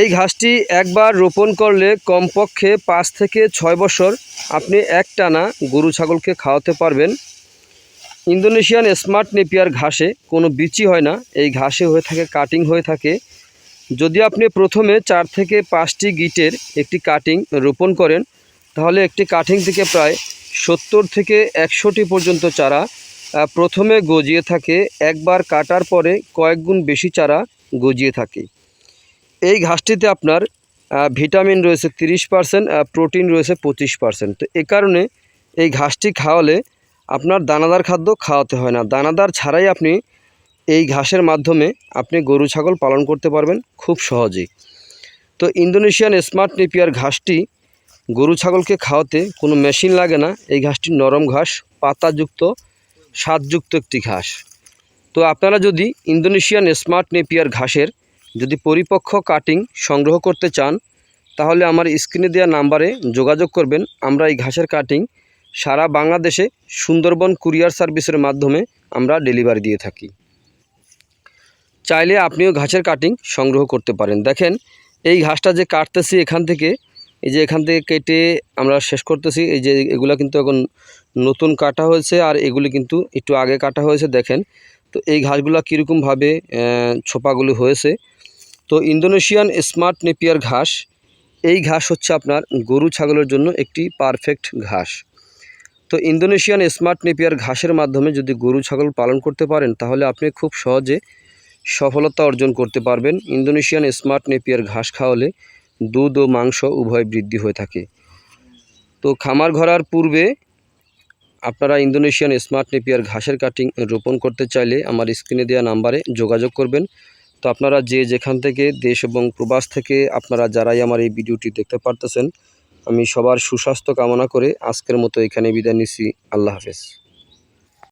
এই ঘাসটি একবার রোপণ করলে কমপক্ষে পাঁচ থেকে ছয় বছর আপনি একটানা গরু ছাগলকে খাওয়াতে পারবেন। ইন্দোনেশিয়ান স্মার্ট নেপিয়ার ঘাসে কোনো বিচি হয় না, এই ঘাসে হয়ে থাকে, কাটিং হয়ে থাকে। যদি আপনি প্রথমে চার থেকে পাঁচটি গিটের একটি কাটিং রোপণ করেন, তাহলে একটি কাটিং থেকে প্রায় সত্তর থেকে একশোটি পর্যন্ত চারা প্রথমে গজিয়ে থাকে, একবার কাটার পরে কয়েক গুণ বেশি চারা গজিয়ে থাকে। এই ঘাসটিতে আপনার ভিটামিন রয়েছে তিরিশ পার্সেন্ট প্রোটিন রয়েছে পঁচিশ পার্সেন্ট। তো এ কারণে এই ঘাসটি খাওয়ালে আপনার দানাদার খাদ্য খাওয়াতে হয় না। দানাদার ছাড়াই আপনি এই ঘাসের মাধ্যমে আপনি গরু, ছাগল পালন করতে পারবেন খুব সহজেই। তো ইন্দোনেশিয়ান স্মার্ট নেপিয়ার ঘাসটি গরু, ছাগলকে খাওয়াতে কোনো মেশিন লাগে না। এই ঘাসটি নরম ঘাস, পাতাযুক্ত, স্বাদযুক্ত একটি ঘাস। তো আপনারা যদি ইন্দোনেশিয়ান স্মার্ট নেপিয়ার ঘাসের যদি পরিপক্ক কাটিং সংগ্রহ করতে চান, তাহলে আমার স্ক্রিনে দেওয়া নাম্বারে যোগাযোগ করবেন। আমরা এই ঘাসের কাটিং সারা বাংলাদেশে সুন্দরবন কুরিয়ার সার্ভিসের মাধ্যমে আমরা ডেলিভারি দিয়ে থাকি। চাইলে আপনিও ঘাসের কাটিং সংগ্রহ করতে পারেন। দেখেন, এই ঘাসটা যে কাটতেছি এখান থেকে, এই যে এখান থেকে কেটে আমরা শেষ করতেছি, এই যে এগুলা কিন্তু এখন নতুন কাটা হয়েছে, আর এগুলি কিন্তু একটু আগে কাটা হয়েছে। দেখেন তো এই ঘাসগুলো কীরকমভাবে ছোপাগুলো হয়েছে? তো ইন্দোনেশিয়ান স্মার্ট নেপিয়ার ঘাস, এই ঘাস হচ্ছে আপনার গরু ছাগলের জন্য একটি পারফেক্ট ঘাস। তো ইন্দোনেশিয়ান স্মার্ট নেপিয়ার ঘাসের মাধ্যমে যদি গরু ছাগল পালন করতে পারেন, তাহলে আপনি খুব সহজে সফলতা অর্জন করতে পারবেন। ইন্দোনেশিয়ান স্মার্ট নেপিয়ার ঘাস খাওয়ালে দুধ ও মাংস উভয় বৃদ্ধি হয়ে থাকে। তো খামার ঘরার পূর্বে আপনারা ইন্দোনেশিয়ান স্মার্ট নেপিয়ার ঘাসের কাটিং রোপণ করতে চাইলে আমার স্ক্রিনে দেওয়া নাম্বারে যোগাযোগ করবেন। তো আপনারা যে যেখান থেকে দেশ এবং প্রবাস থেকে আপনারা যারাই আমার এই ভিডিওটি দেখতে পারতেছেন, আমি সবার সুস্বাস্থ্য কামনা করে আজকের মতো এখানে বিদায় নিচ্ছি। আল্লাহ হাফেজ।